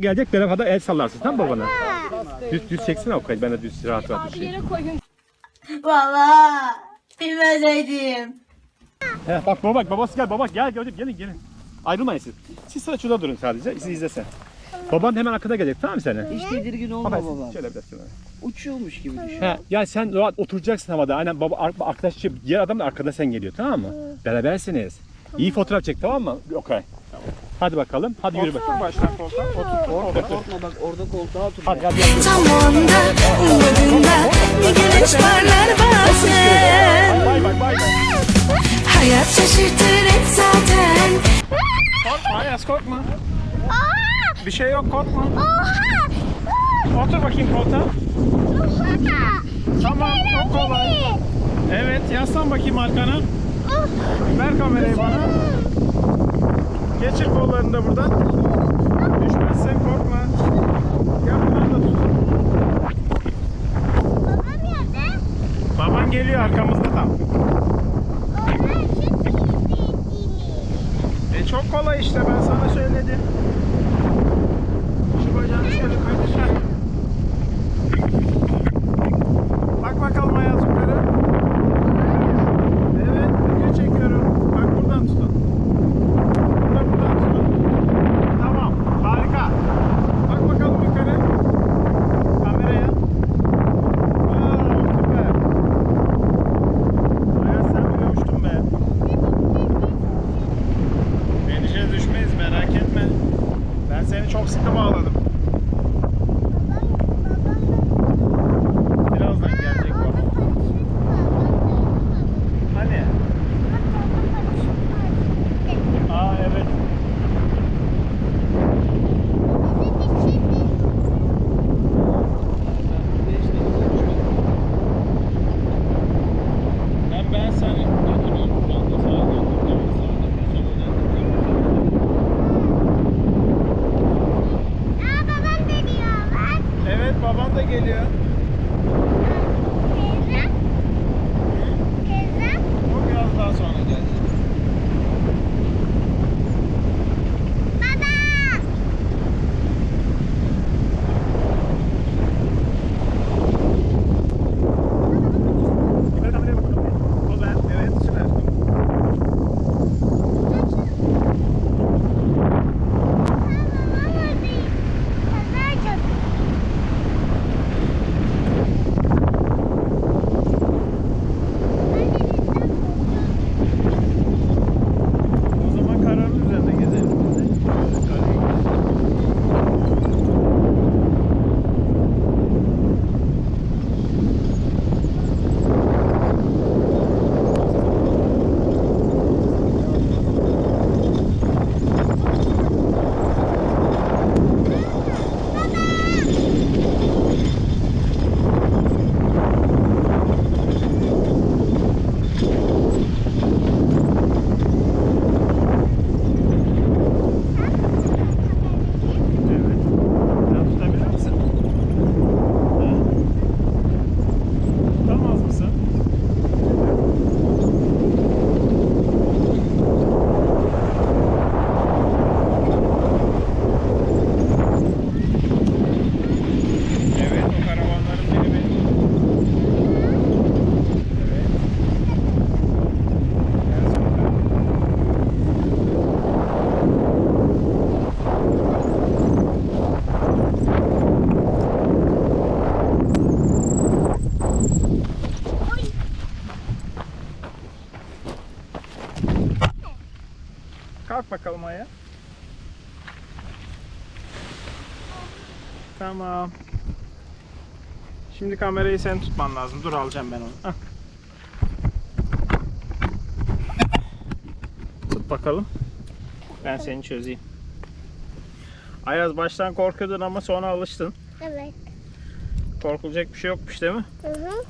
Gelecek beraber el sallarsın tamam mı babana? Düz düz çeksene o kaydı ben de düz rahat rahat Bir düşeyim. yere koyun. Baba bilmeseydim. He, bak baba bak babası gel baba gel gördüm gelin gelin. Ayrılmayın siz. Siz sıra şurada durun sadece siz izlesen. Baban hemen arkada gelecek tamam mı seni? Hiç tedirgin olma Baba babam. şöyle biraz şöyle. Uçuyormuş gibi düşün. He, yani sen rahat oturacaksın havada. Aynen baba ar- arkadaş diğer adam da arkada sen geliyor tamam mı? Berabersiniz. İyi fotoğraf çek tamam mı? Okay. Hadi bakalım. Hadi yürü bak. Baştan koltuğa otur. Korkma korkma bak orada koltuğa otur. Hadi hadi. onda ummadığında bir güneş parlar bazen bay bay bay. Hayat şaşırtır hep zaten Korkma Ayaz korkma. Bir şey yok korkma. Otur bakayım koltuğa. Tamam çok kolay. Evet yaslan bakayım arkana. Ver kamerayı bana. Geçir kollarını da buradan. Düşmezsen korkma. Gel buradan da tut. Babam nerede? Baban geliyor arkamızda tam. E çok kolay işte ben sana söyledim. Şu bacağını şöyle kaydır. Heh. Bak bakalım Ayaz yukarı. Evet video çekiyorum. Bak buradan tutun. Burada buradan tutun. Tamam harika. Bak bakalım yukarı. Kameraya. Aa, süper. Ayaz sen bile uçtun be. Endişe düşmeyiz merak etme. Ben seni çok sıkı bağladım. Birazdan gelecek bu. Hani? Aa evet. Ben ben seni götürüyorum şu anda. Sağa götüreceğim. Aa babam geliyor bak. Evet baban da geliyor. Teyzem. Teyzem. O biraz daha sonra gelecek. Baba. Yukarı kameraya bak bakalım. O ben. Evet süper. Babam oradayım. Kaza çok. O zaman kararın üzerinde gezelim. Evet. Sen tutabilir misin? Ha? Tutamaz mısın? Evet, o karavanların biri benim. Evet. Gel sonra. Ayağa. Tamam. Şimdi kamerayı sen tutman lazım. Dur alacağım ben onu. Tut bakalım. Ben seni çözeyim. Ayaz baştan korkuyordun ama sonra alıştın. Evet. Korkulacak bir şey yokmuş değil mi? Hı hı.